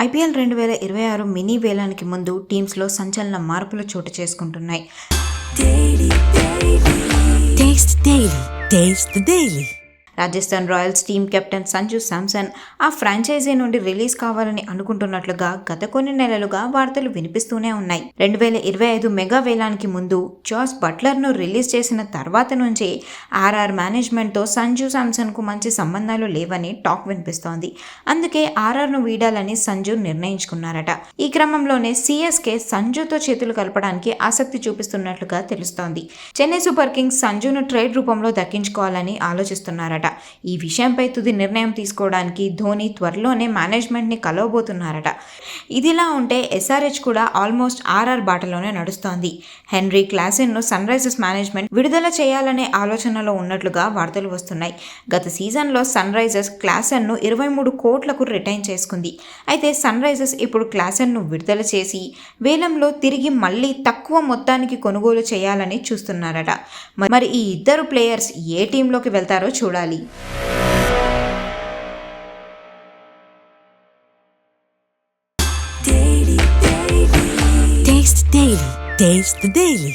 IPL రెండు వేల ఇరవై ఆరు మినీ వేలానికి ముందు టీమ్స్లో సంచలన మార్పులు చోటు చేసుకుంటున్నాయి. Rajasthan Royals team captain Sanju Samson ఆ ఫ్రాంచైజీ నుండి రిలీజ్ కావాలని అనుకుంటున్నట్లుగా గత కొన్ని నెలలుగా వార్తలు వినిపిస్తూనే ఉన్నాయి. రెండు వేల ఇరవై ఐదు మెగా వేలానికి ముందు జాస్ బట్లర్ను రిలీజ్ చేసిన తర్వాత నుంచి ఆర్ఆర్ మేనేజ్మెంట్తో సంజు శాంసన్కు మంచి సంబంధాలు లేవని టాక్ వినిపిస్తోంది. అందుకే ఆర్ఆర్ను వీడాలని సంజు నిర్ణయించుకున్నారట. ఈ క్రమంలోనే సిఎస్కే సంజుతో చేతులు కలపడానికి ఆసక్తి చూపిస్తున్నట్లుగా తెలుస్తోంది. చెన్నై సూపర్ కింగ్స్ సంజును ట్రేడ్ రూపంలో దక్కించుకోవాలని ఆలోచిస్తున్నారట. ఈ విషయంపై తుది నిర్ణయం తీసుకోవడానికి ధోని త్వరలోనే మేనేజ్మెంట్ని కలవబోతున్నారట. ఇదిలా ఉంటే ఎస్ఆర్హెచ్ కూడా ఆల్మోస్ట్ ఆర్ఆర్ బాటలోనే నడుస్తోంది. హెన్రీ క్లాసిన్ను సన్ రైజర్స్ మేనేజ్మెంట్ విడుదల చేయాలనే ఆలోచనలో ఉన్నట్లుగా వార్తలు వస్తున్నాయి. గత సీజన్లో సన్ రైజర్స్ క్లాసన్ను ఇరవై మూడు కోట్లకు రిటైన్ చేసుకుంది. అయితే సన్ రైజర్స్ ఇప్పుడు క్లాసన్ను విడుదల చేసి వేలంలో తిరిగి మళ్ళీ తక్కువ మొత్తానికి కొనుగోలు చేయాలని చూస్తున్నారట. మరి ఈ ఇద్దరు ప్లేయర్స్ ఏ టీంలోకి వెళ్తారో చూడాలి. নাই Taste Daily. Taste the Daily.